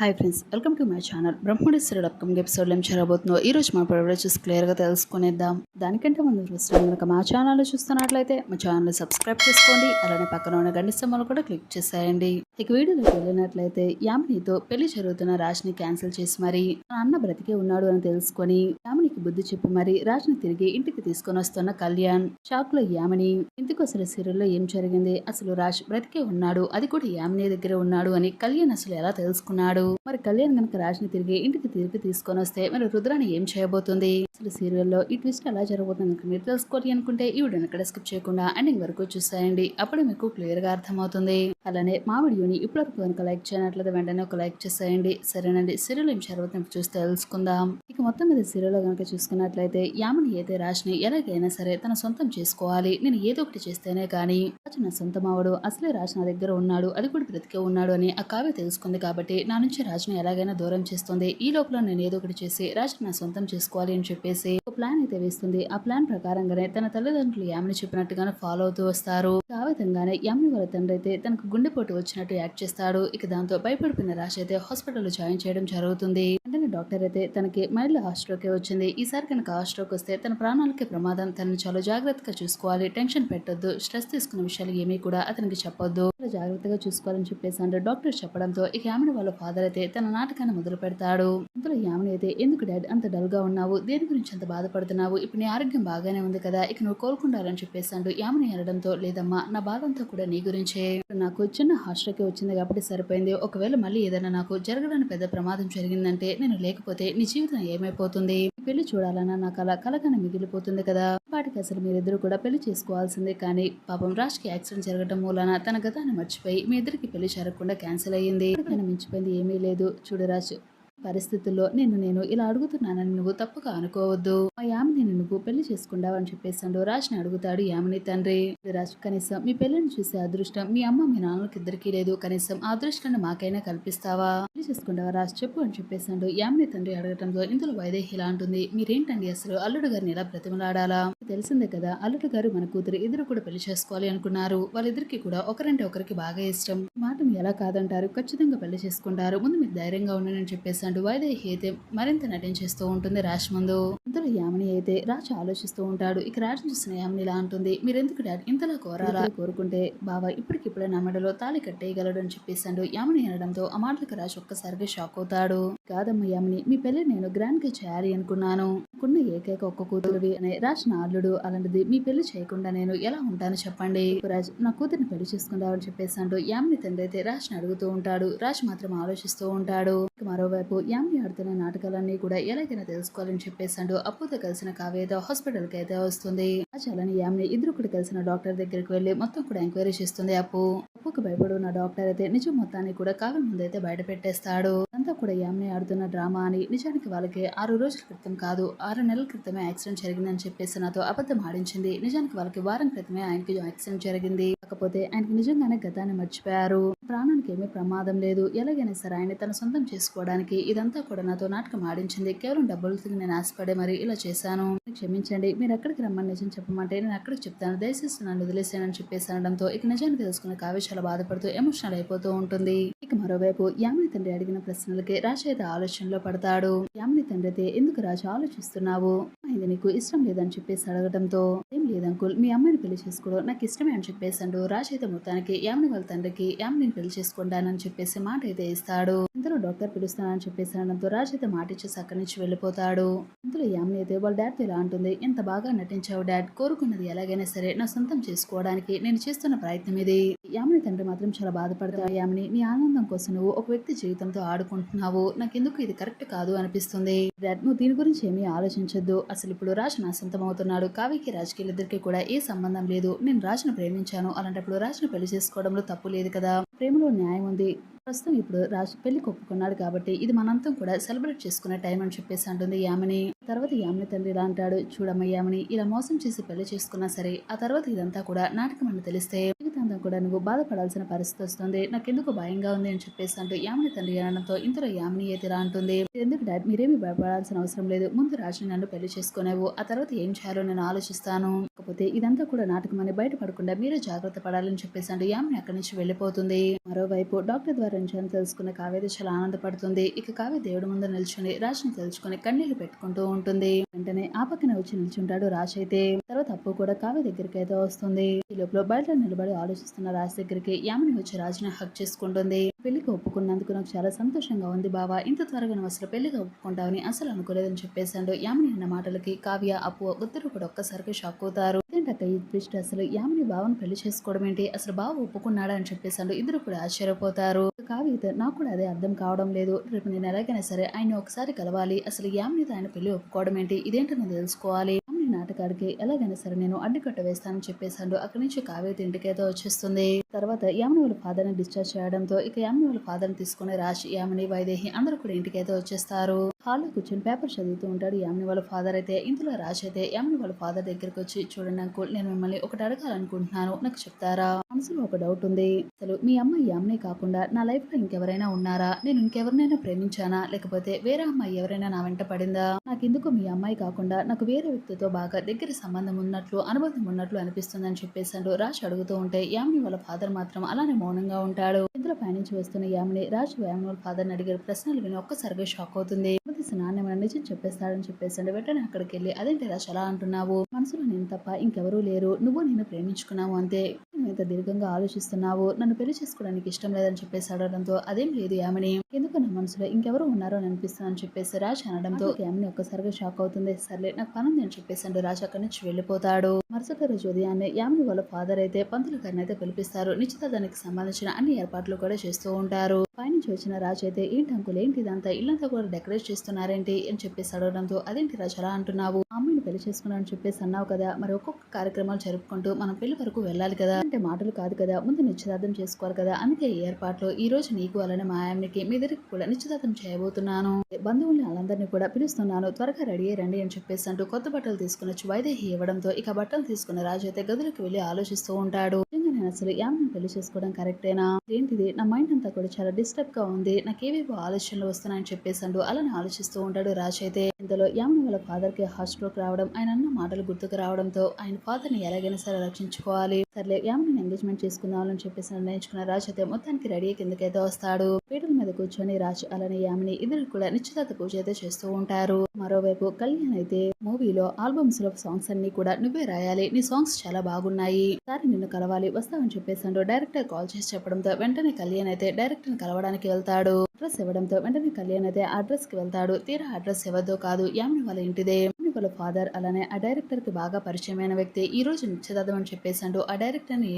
Hi friends welcome to my channel. Brahmadi serial upcoming ఎపిసోడ్లో ఏం చేయబోతుందో ఈ రోజు మన ప్రొడక్ట్ చూసి క్లియర్గా తెలుసుకునేద్దాం. దానికంటే ముందు ఫస్ట్ కనుక మా ఛానల్ చూస్తున్నట్లయితే మా ఛానల్ సబ్స్క్రైబ్ చేసుకోండి అలానే పక్కన ఉన్న గండి సింబల్ కూడా క్లిక్ చేసేయండి. ఇక వీడియోలోకి వెళ్ళినట్లయితే యామినితో పెళ్ళి జరుగుతున్న రాజ్ని క్యాన్సిల్ చేసి మరి తన అన్న బ్రతికే ఉన్నాడు అని తెలుసుకొని యామినికి బుద్ధి చెప్పి మరి. రాజుని తిరిగి ఇంటికి తీసుకొని వస్తున్న కళ్యాణ్ షాక్లో యామిని ఇంటికి అసలు సీరియల్లో ఏం జరిగింది? అసలు రాజ్ బ్రతికే ఉన్నాడు. అది కూడా యామిని దగ్గర ఉన్నాడు అని కళ్యాణ్ అసలు ఎలా తెలుసుకున్నాడు? మరి కళ్యాణ్ గనక రాజుని తిరిగి ఇంటికి తిరిగి తీసుకొని వస్తే మరి రుద్రాని ఏం చేయబోతుంది? అసలు సీరియల్లో ఈ ట్విస్ట్ ఎలా జరగబోతుంది కనుక మీరు తెలుసుకోవాలి అనుకుంటే ఈ వీడియోని ఇక్కడ స్కిప్ చేయకుండా ఎండింగ్ వరకు చూసేయండి. అప్పుడు మీకు క్లియర్గా అర్థమవుతుంది. అలానే మా వీడియోని ఇప్పటివరకు కనుక లైక్ చేయనట్లయితే వెంటనే ఒక లైక్ చేసేయండి. సరేనండి. సీరియల్ ఏం జరుగుతుంది చూసి తెలుసుకుందాం. ఇక మొత్తం మీద సీరియల్ కనుక చూసుకున్నట్లయితే యామని అయితే రాజ్ని ఎలాగైనా సరే తన సొంతం చేసుకోవాలి. నేను ఏదో ఒకటి చేస్తేనే కానీ రాజు నా సొంతం అవడు. అసలే రాజు నా దగ్గర ఉన్నాడు. అది కూడా బ్రతికే ఉన్నాడు అని ఆ కావ్య తెలుసుకుంది కాబట్టి నా నుంచి రాజుని ఎలాగైనా దూరం చేస్తుంది. ఈ లోపల నేను ఏదో ఒకటి చేసి రాజుని నా సొంతం చేసుకోవాలి అని చెప్పేసి ఒక ప్లాన్ అయితే వేస్తుంది. ఆ ప్లాన్ ప్రకారంగానే తన తల్లిదండ్రులు యామిని చెప్పినట్టుగానే ఫాలో అవుతూ వస్తారు. ఆ విధంగానే యామిని వాళ్ళ తండ్రి అయితే తనకు గుండెపోటు వచ్చినట్టు యాక్ట్ చేస్తాడు. ఇక దాంతో భయపడిపోయిన రాజు అయితే హాస్పిటల్లో జాయిన్ చేయడం జరుగుతుంది. వెంటనే డాక్టర్ అయితే తనకి మళ్ళీ హాస్ట్రోకే వచ్చింది? ఈసారి కనుక హాస్ట్రోక్ వస్తే తన ప్రాణాలకి ప్రమాదం తనని చాలా జాగ్రత్తగా చూసుకోవాలి టెన్షన్ పెట్టొద్దు స్ట్రెస్ తీసుకున్న విషయాలు ఏమీ కూడా అతనికి చెప్పొద్దు. జాగ్రత్తగా చూసుకోవాలని చెప్పేసి అంటే డాక్టర్ చెప్పడంతో ఇక యామిని వాళ్ళ ఫాదర్ అయితే తన నాటకాన్ని మొదలు పెడతాడు. అందులో యామిని అయితే ఎందుకు డాడ్ అంత డల్గా ఉన్నావు? దేని గురించి అంత బాధపడుతున్నావు? ఇప్పుడు నీ ఆరోగ్యం బాగానే ఉంది కదా ఇక నువ్వు కోలుకుంటారని చెప్పేసి అంటూ యామిని అనడంతో లేదమ్మా నా బాధ అంతా కూడా నీ గురించే. నాకు చిన్న హాస్టల్కి వచ్చింది కాబట్టి సరిపోయింది. ఒకవేళ మళ్ళీ ఏదైనా నాకు జరగడానికి పెద్ద ప్రమాదం జరిగిందంటే నేను లేకపోతే నీ జీవితం ఏమైపోతుంది? పెళ్ళి చూడాలన్నా నా కళ కలగానే మిగిలిపోతుంది కదా. వాటికి అసలు మీరిద్దరు కూడా పెళ్ళి చేసుకోవాల్సిందే. కానీ పాపం రాజ్కి యాక్సిడెంట్ జరగడం మూలన తన గతాన్ని మర్చిపోయి మీ ఇద్దరికి పెళ్ళి జరగకుండా క్యాన్సిల్ అయ్యింది. ఆయన మించిపోయింది ఏమీ లేదు. చూడరాజు పరిస్థితుల్లో నేను నేను ఇలా అడుగుతున్నానని నువ్వు తప్పుగా అనుకోవద్దు. ఆ యామిని నువ్వు పెళ్ళి చేసుకుంటావని అని చెప్పేసాడు రాజ్ని అడుగుతాడు యామిని తండ్రి. రాజ్ కనీసం మీ పెళ్ళిని చూసే అదృష్టం మీ అమ్మ మీ నాన్నకి ఇద్దరికీ లేదు. కనీసం ఆ అదృష్టాన్ని మాకైనా కల్పిస్తావా? పెళ్ళి చేసుకుంటావా రాజ్? చెప్పు అని చెప్పేసాడు యామిని తండ్రి అడగటంతో ఇందులో వైదేహి ఇలా అంటుంది. మీరేంటండి అసలు? అల్లుడు గారిని ఇలా బ్రతిమలాడాలా? తెలిసిందే కదా అల్లుడు గారు మన కూతురు ఇద్దరు కూడా పెళ్ళి చేసుకోవాలి అనుకున్నారు. వాళ్ళిద్దరికి కూడా ఒకరంటే ఒకరికి బాగా ఇష్టం. మాట ఎలా కాదంటారు? ఖచ్చితంగా పెళ్ళి చేసుకుంటారు. ముందు మీరు ధైర్యంగా ఉండండి అని చెప్పేసి వైదేహి అయితే మరింత నటించేస్తూ ఉంటుంది రాజ్ ముందు. ఇంతలో యామిని అయితే రాజు ఆలోచిస్తూ ఉంటాడు. ఇక రాజు చూసిన యామిని ఇలా అంటుంది. మీరెందుకు డాడ్? ఇంతలా కోరాలా? కోరుకుంటే బావా ఇప్పటికిప్పుడే నా మెడలో తాళి కట్టేయగలడు అని చెప్పేసాడు యామిని అనడంతో ఆ మాటలకు రాజు ఒక్కసారిగా షాక్ అవుతాడు. కాదమ్మ యామిని మీ పెళ్ళి నేను గ్రాండ్గా చేయాలి అనుకున్నాను. కొన్ని ఏకైక ఒక్క కూతురువి అనే రాజ్ నా అల్లుడు అలాంటిది. మీ పెళ్ళి చేయకుండా నేను ఎలా ఉంటాను చెప్పండి. రాజ్ నా కూతురిని పెళ్ళి చేసుకుందామని చెప్పేసాడు యామిని తండ్రి అయితే రాజ్ని అడుగుతూ ఉంటాడు. రాజ్ మాత్రం ఆలోచిస్తూ ఉంటాడు. మరోవైపు యామిని ఆడుతున్న నాటకాలన్నీ కూడా ఎలాగైనా తెలుసుకోవాలని చెప్పేసాడు అప్పుతో కలిసిన కావ్య హాస్పిటల్కి అయితే వస్తుంది. రాజ్ అలానే యామిని ఇద్దరు కూడా కలిసిన డాక్టర్ దగ్గరికి వెళ్ళి మొత్తం కూడా ఎంక్వైరీ చేస్తుంది అప్పు. అప్పుకు భయపడి నా డాక్టర్ అయితే నిజం మొత్తాన్ని కూడా కావ్య ముందు అయితే బయట పెట్టేస్తాడు. అంతా కూడా యామిని ఆడుతున్న డ్రామా అని నిజానికి వాళ్ళకి ఆరు రోజుల క్రితం కాదు ఆరు నెలల క్రితమే యాక్సిడెంట్ జరిగిందని చెప్పేసి నాతో అబద్ధం ఆడించింది. నిజానికి వాళ్ళకి వారం క్రితమే ఆయనకి యాక్సిడెంట్ జరిగింది. కాకపోతే ఆయనకి నిజంగానే గతాన్ని మర్చిపోయారు. ప్రాణానికి ఏమీ ప్రమాదం లేదు. ఎలాగైనా సరే ఆయన తన సొంతం చేసుకోవడానికి ఇదంతా కూడా నాతో నాటకం ఆడించింది. కేవలం డబ్బులు నేను ఆశపడే మరి ఇలా చేశాను. క్షమించండి. మీరు ఎక్కడికి రమ్మని నిజం చెప్పమంటే నేను అక్కడికి చెప్తాను. దయచేసి నన్ను వదిలేసానని చెప్పేసి అనడంతో ఇక నిజాన్ని తెలుసుకున్న కావ్య చాలా బాధపడుతూ ఎమోషనల్ అయిపోతూ ఉంటుంది. ఇక మరోవైపు యామిని తండ్రి అడిగిన ప్రశ్నలకి రాజు అయితే ఆలోచనలో పడతాడు. యామిని తండ్రి అయితే ఎందుకు రాజు ఆలోచిస్తున్నావు? ఇది నీకు ఇష్టం లేదని చెప్పేసి అడగడంతో ఏం లేదంకుల్ మీ అమ్మాయిని పెళ్ళి చేసుకోవడం నాకు ఇష్టమే అని చెప్పేసాడు రాజు అయితే మొత్తానికి యామిని వాళ్ళ తండ్రికి యామిని పెళ్ళి చేసుకుంటానని చెప్పేసి మాట అయితే ఇస్తాడు. ఇందులో డాక్టర్ పిలుస్తానని చెప్పేసి అనడంతో రాజు అయితే మాట ఇచ్చేసి అక్కడి నుంచి వెళ్ళిపోతాడు. ఇందులో యామిని అయితే వాళ్ళ డాడ్ ఇలా అంటుంది ఎంత బాగా నటించావు డాడ్ కోరుకున్నది ఎలాగైనా సరే నా సొంతం చేసుకోవడానికి నేను చేస్తున్న ప్రయత్నం ఇది. యామిని తండ్రి మాత్రం చాలా బాధపడతావు యామిని నీ ఆనందం కోసం నువ్వు ఒక వ్యక్తి జీవితంతో ఆడుకుంటున్నావు. నాకెందుకు ఇది కరెక్ట్ కాదు అనిపిస్తుంది. డాడ్ నువ్వు దీని గురించి ఏమీ ఆలోచించొద్దు. అసలు ఇప్పుడు రాజు నాశంతం అవుతున్నాడు. కావికి రాజ్కి ఇద్దరికి కూడా ఏ సంబంధం లేదు. నేను రాజును ప్రేమించాను. అలాంటప్పుడు రాజును పెళ్ళి చేసుకోవడంలో తప్పు లేదు కదా. ప్రేమలో న్యాయం ఉంది. ప్రస్తుతం ఇప్పుడు రాజు పెళ్ళి ఒప్పుకున్నాడు కాబట్టి ఇది మనంతం కూడా సెలబ్రేట్ చేసుకునే టైం అని చెప్పేసి అంటుంది యామిని. తర్వాత యామిని తండ్రి ఇలా అంటాడు. చూడమ్మ యామిని ఇలా మోసం చేసి పెళ్ళి చేసుకున్నా సరే ఆ తర్వాత ఇదంతా కూడా నాటకం అని తెలిస్తే జీవితాంతం కూడా నువ్వు బాధపడాల్సిన పరిస్థితి వస్తుంది. నాకెందుకు భయంగా ఉంది అని చెప్పేసి అంటూ యామిని తండ్రి అనడంతో ఇంతలో యామిని ఏతిరా అంటుంది. ఎందుకు డాడ్? మీరేమీ భయపడాల్సిన అవసరం లేదు. ముందు రాజుని నన్ను పెళ్ళి చేసుకునేవు. ఆ తర్వాత ఏం చేయాలో నేను ఆలోచిస్తాను. కాకపోతే ఇదంతా కూడా నాటకం అని బయటపడకుండా మీరే జాగ్రత్త పడాలని చెప్పేసి అంటూ యామిని అక్కడి నుంచి వెళ్ళిపోతుంది. మరోవైపు డాక్టర్ ద్వారా నిజాన్ని తెలుసుకున్న కావ్య చాలా ఆనందపడుతుంది. ఇక కావ్య దేవుడి ముందు నిల్చుని రాజుని తెలుసుకుని కన్నీళ్ళు పెట్టుకుంటూ ఉంటుంది. వెంటనే ఆ పక్కన వచ్చి నిల్చుంటాడు రాజ్ అయితే. తర్వాత అప్పు కూడా కావ్య దగ్గరికి అయితే వస్తుంది. ఈ లోపల బయట నిలబడి ఆలోచిస్తున్న రాజ్ దగ్గరికి యామిని వచ్చి రాజుని హక్ చేసుకుంటుంది. పెళ్ళికి ఒప్పుకున్నందుకు నాకు చాలా సంతోషంగా ఉంది బావా. ఇంత త్వరగా నువ్వు అసలు పెళ్ళిగా ఒప్పుకుంటావని అసలు అనుకోలేదని చెప్పేశాడు. యామిని అన్న మాటలకి కావ్య అప్పు ఇద్దరు కూడా ఒక్కసారిగా షాక్ అవుతారు. ఏంటక్క ఈ అసలు యామిని బావను పెళ్ళి చేసుకోవడం ఏంటి? అసలు బావ ఒప్పుకున్నాడా అని చెప్పేశాడు. ఇద్దరు కూడా ఆశ్చర్యపోతారు. కావ్యత నాకు కూడా అదే అర్థం కావడం లేదు. రేపు నేను ఎలాగైనా సరే ఆయన ఒకసారి కలవాలి. అసలు యామినితో ఆయన పెళ్ళి ఒప్పుకోవడం ఏంటి? ఇదేంటో నేను తెలుసుకోవాలి. నాటకాడికి ఎలాగైనా సరే నేను అడ్డుకట్ట వేస్తానని చెప్పేశాడు. అక్కడి నుంచి కావేరి ఇంటికైతే వచ్చేస్తుంది. తర్వాత యామిని వాళ్ళ ఫాదర్ని డిశ్చార్జ్ చేయడంతో ఇక యామిని వాళ్ళ ఫాదర్ని తీసుకుని రాజ్ యామిని వైదేహి అందరూ కూడా ఇంటికైతే వచ్చేస్తారు. హాల్లో కూర్చొని పేపర్ చదువుతూ ఉంటాడు యామిని వాళ్ళ ఫాదర్ అయితే. ఇందులో రాజ్ అయితే యామిని వాళ్ళ ఫాదర్ దగ్గరికి వచ్చి చూడండి అంకుల్ నేను మిమ్మల్ని ఒకటి అడగాలనుకుంటున్నాను. నాకు చెప్తారా? మనసులో ఒక డౌట్ ఉంది. అసలు మీ అమ్మాయి యామిని కాకుండా నా లైఫ్లో ఇంకెవరైనా ఉన్నారా? నేను ఇంకెవరినైనా ప్రేమించానా? లేకపోతే వేరే అమ్మాయి ఎవరైనా నా వెంట పడిందా? నాకు ఎందుకు మీ అమ్మాయి కాకుండా నాకు వేరే వ్యక్తితో బాగా దగ్గర సంబంధం ఉన్నట్లు అనుబంధం ఉన్నట్లు అనిపిస్తుందని చెప్పేసాడు రాజ్ అడుగుతూ ఉంటే యామిని వాళ్ళ ఫాదర్ మాత్రం అలానే మౌనంగా ఉంటాడు. ఇద్దరు పయనించి వస్తున్న యామిని రాజ్ యామిని వాళ్ళ ఫాదర్ని అడిగారు ప్రశ్నలు విని ఒక్కసారిగా షాక్ అవుతుంది. నాన్న నిజం చెప్పేస్తాడని చెప్పేసాడు వెంటనే అక్కడికి వెళ్ళి అదేంటి రాజ్ అలా అంటున్నావు? మనసులో నేను తప్ప ఇంకెవరూ లేరు. నువ్వు నేను ప్రేమించుకున్నావు అంతే. నువ్వు ఇంత దీర్ఘంగా ఆలోచిస్తున్నావు నన్ను పెళ్ళి చేసుకోవడానికి ఇష్టం లేదని చెప్పేసి అడగడంతో అదేం లేదు యామిని. ఎందుకు నా మనసులో ఇంకెవరు ఉన్నారో అని అనిపిస్తుందని చెప్పేసి రాజ్ అనడంతో యామిని ఒక్కసారిగా షాక్ అవుతుంది. సర్లే నాకు పని ఉంది అని చెప్పేసి రాజ్ అక్కడి నుంచి వెళ్ళిపోతాడు. మరుసటి రోజు ఉదయాన్నే యామిని వాళ్ళ ఫాదర్ అయితే పంతులు గారిని అయితే పిలిపిస్తారు. నిశ్చితార్థానికి సంబంధించిన అన్ని ఏర్పాట్లు కూడా చేస్తూ ఉంటారు. పైనుంచి వచ్చిన రాజు అయితే ఏంటి అంకుల్ ఏంటి ఇదంతా? ఇల్లంతా కూడా డెకరేట్ చేస్తున్నారేంటి? అని చెప్పేసి అడగడంతో అదేంటి రాజు అలా అంటున్నావు? పెళ్ళి చేసుకున్నాను అని చెప్పేసి అన్నావు కదా మరి ఒక్కొక్క కార్యక్రమాలు జరుపుకుంటూ మనం పెళ్ళి వరకు వెళ్ళాలి కదా. అంటే మాటలు కాదు కదా ముందు నిశ్చితార్థం చేసుకోవాలి కదా. అందుకే ఈ ఏర్పాట్లు ఈ రోజు నీకు అలానే మా ఆయనకి మీ దగ్గరికి కూడా నిశ్చితార్థం చేయబోతున్నాను. బంధువుల్ని వాళ్ళందరినీ కూడా పిలుస్తున్నాను. త్వరగా రెడీ అయ్యి రండి అని చెప్పేసి అంటూ కొత్త బట్టలు తీసుకుని వచ్చి వైదేహి ఇవ్వడంతో ఇక బట్టలు తీసుకున్న రాజు అయితే గదులకు వెళ్ళి ఆలోచిస్తూ ఉంటాడు. నేను అసలు యామ్ని పెళ్ళి చేసుకోవడం కరెక్టేనా ఏంటిది? నా మైండ్ అంతా కూడా చాలా డిస్టర్బ్గా ఉంది. నాకేవేవో ఆలోచనలు వస్తున్నాయని చెప్పేసాడు అలానే ఆలోచిస్తూ ఉంటాడు రాజ్ అయితే. ఇంతలో యామ్ని వాళ్ళ ఫాదర్కి హార్ట్ స్ట్రోక్ రావడం ఆయన అన్న మాటలు గుర్తుకు రావడంతో ఆయన ఫాదర్ని ఎలాగైనా సరే రక్షించుకోవాలి. సర్లే యామ్ని ఎంగేజ్మెంట్ చేసుకుందామని చెప్పేసి నిర్ణయించుకున్న రాజ్ అయితే మొత్తానికి రెడీ కిందకైతే వస్తాడు. పీటల మీద కూర్చొని రాజ్ అలానే యామిని ఇద్దరు కూడా నిశ్చితార్థ పూజ అయితే చేస్తూ ఉంటారు. మరోవైపు కళ్యాణ్ అయితే మూవీలో ఆల్బమ్స్లో సాంగ్స్ అన్ని కూడా నువ్వే రాయాలి నీ సాంగ్స్ చాలా బాగున్నాయి. సారి నిన్ను కలవాలి వస్తావని చెప్పేసాడు డైరెక్టర్ కాల్ చేసి చెప్పడంతో వెంటనే కళ్యాణ్ అయితే డైరెక్టర్ని కలవడానికి వెళ్తాడు. అడ్రస్ ఇవ్వడంతో వెంటనే కళ్యాణ్ అయితే అడ్రస్కి వెళ్తాడు. తీరా అడ్రస్ ఎవరిదో కాదు యామిని వాళ్ళ ఇంటిదే. యామిని వాళ్ళ ఫాదర్ అలానే ఆ డైరెక్టర్కి బాగా పరిచయమైన వ్యక్తి. ఈ రోజు నిశ్చితార్థం అని చెప్పేసాడు ఆ డైరెక్టర్ని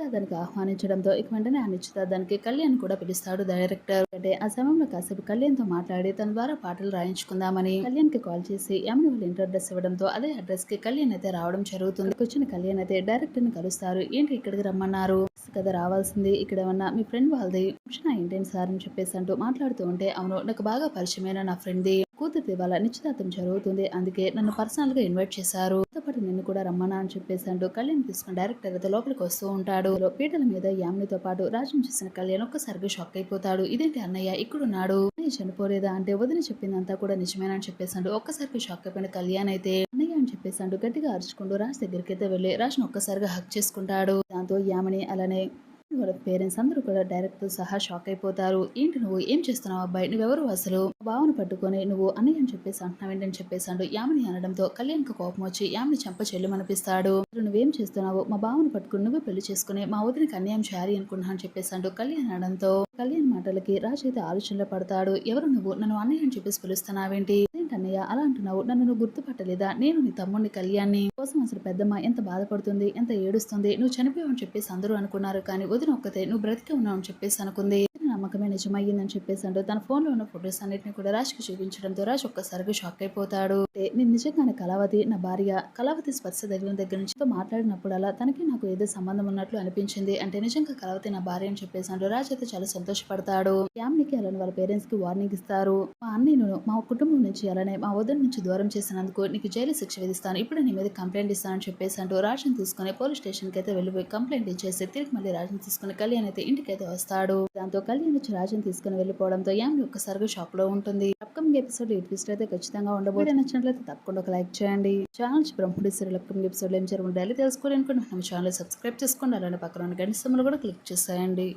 నిశ్చితార్థానికి ఆహ్వానించడంతో ఇక వెంటనే ఆ నిశ్చితార్థానికి కళ్యాణ్ కూడా పిలుస్తాడు డైరెక్టర్. అంటే ఆ సమయంలో కాసేపు కళ్యాణ్తో మాట్లాడి తన ద్వారా పాటలు రాయించుకుందామని కళ్యాణ్కి కాల్ చేసి యామిని ఇంటర్ అడ్రస్ ఇవ్వడంతో అదే అడ్రస్కి కళ్యాణ్ అయితే రావడం జరుగుతుంది. వచ్చిన కళ్యాణ్ అయితే డైరెక్టర్ని కలుస్తారు. ఏంటి ఇక్కడికి రమ్మన్నారు? కదా రావాల్సింది. ఇక్కడ ఏమన్నా మీ ఫ్రెండ్ వాళ్ళది? నా ఇంటేం సార్? అని చెప్పేసి అంటూ మాట్లాడుతూ ఉంటే అవును నాకు బాగా పరిచయమైన నా ఫ్రెండ్ది. కూతురు వాళ్ళ నిశ్చితార్థం జరుగుతుంది. అందుకే నన్ను పర్సనల్గా ఇన్వైట్ చేశారు. నాతో పాటు నిన్ను కూడా రమ్మన్నా అని చెప్పేసి అంటూ కళ్యాణ్ తీసుకుని డైరెక్టర్ అయితే లోపలికి వస్తూ ఉంటాడు. పీటల మీద యామినితో పాటు రాజ్యం చేసిన కళ్యాణ్ ఒక్కసారిగా షాక్ అయిపోతాడు. ఇదేంటి అన్నయ్య? ఇక్కడున్నాడు. అన్నయ్య చనిపోలేదా అంటే వదిన చెప్పిందంతా కూడా నిజమేనని చెప్పేసాడు ఒక్కసారికి షాక్ అయిపోయిన కళ్యాణ్ అయితే అన్నయ్య అని చెప్పేసాడు గట్టిగా అరుచుకుంటూ రాజ్ దగ్గరికి అయితే వెళ్ళి రాజ్ను ఒక్కసారిగా హక్ చేసుకుంటాడు. దాంతో యామిని అలానే వాళ్ళ పేరెంట్స్ అందరూ కూడా డైరెక్ట్ సహా షాక్ అయిపోతారు. ఏంటి నువ్వు? ఏం చేస్తున్నావు అబ్బాయి? నువ్వెవరు అసలు? బావను పట్టుకొని నువ్వు అన్నయ్య అని చెప్పేసి అంటున్నావు ఏంటని చెప్పేసాడు. యామిని అనడంతో కళ్యాణ్కి కోపం వచ్చి యామిని చంప చెల్లమనిపిస్తాడు. "అసలు నువ్వేం చేస్తున్నావు? మా బావను పట్టుకుని నువ్వు పెళ్ళి చేసుకుని మా వదినికి అన్యాయం చేయాలి అనుకుంటున్నా అని చెప్పేసాడు కళ్యాణ్ అనడంతో. కళ్యాణ్ మాటలకి రాజ్ అయితే ఆలోచనలో పడతాడు. ఎవరు నువ్వు? నన్ను అన్నయ్య అని చెప్పేసి పిలుస్తున్నావేంటి? ఏంటన్నయ్య? అలా అంటున్నావు. నన్ను నువ్వు గుర్తుపట్టలేదా? నేను నీ తమ్ముడిని కళ్యాణ్ని కోసం అసలు పెద్దమ్మ ఎంత బాధపడుతుంది ఎంత ఏడుస్తుంది? నువ్వు చనిపోయావని చెప్పేసి అందరూ అనుకున్నారు కానీ వదిన ఒక్కతే నువ్వు బ్రతికే ఉన్నావు అని చెప్పేసి అనుకుంది. నమ్మకమే నిజమయ్యిందని చెప్పేసి అంటూ తన ఫోన్లో ఉన్న ఫొటోస్ అన్నిటిని కూడా రాజ్కి చూపించడంతో రాజ్ ఒక్కసారిగా షాక్ అయిపోతాడు. ఏ, నేను నిజంగానే కళావతి నా భార్య కళావతి స్పర్శ దగ్గర దగ్గర నుంచి మాట్లాడినప్పుడు అలా తనకి నాకు ఏదో సంబంధం ఉన్నట్లు అనిపించింది. అంటే నిజంగా కళావతి నా భార్య అని చెప్పేసి రాజ్ అయితే చాలా సంతోషపడతాడు. ఫ్యామిలీకి అలానే వాళ్ళ పేరెంట్స్కి వార్నింగ్ ఇస్తారు. మా అన్నయ్యను మా కుటుంబం నుంచి అలానే మా వద్ద నుంచి దూరం చేసినందుకు నీకు జైలు శిక్ష విధిస్తాను. ఇప్పుడు నీ మీద కంప్లైంట్ ఇస్తానని చెప్పేసి అంటూ రాజుని తీసుకుని పోలీస్ స్టేషన్కి అయితే వెళ్ళిపోయి కంప్లైంట్ ఇచ్చేసి తిరిగి మళ్ళీ రాజుని తీసుకుని కళ్యాణ్ అయితే ఇంటికి అయితే వస్తాడు. దాంతో కళ్యాణ్ వచ్చి రాజుని తీసుకుని వెళ్ళిపోవడంతో యామి ఒక్కసారిగా షాక్లో ఉంటుంది అప్కమింగ్ ఎపిసోడ్ ఈ ట్విస్ట్ అయితే ఖచ్చితంగా ఉండబోతుంది. నచ్చినట్లయితే తప్పకుండా ఒక లైక్ చేయండి. Channel Brahmadi serial upcoming episode ఏం జరుగుతుంది డైలీ తెలుసుకోవాలనుకుంటే మన ఛానల్ సబ్స్క్రైబ్ చేసుకోండి. అలానే పక్కన గంట సింబల్ కూడా క్లిక్ చేసేయండి.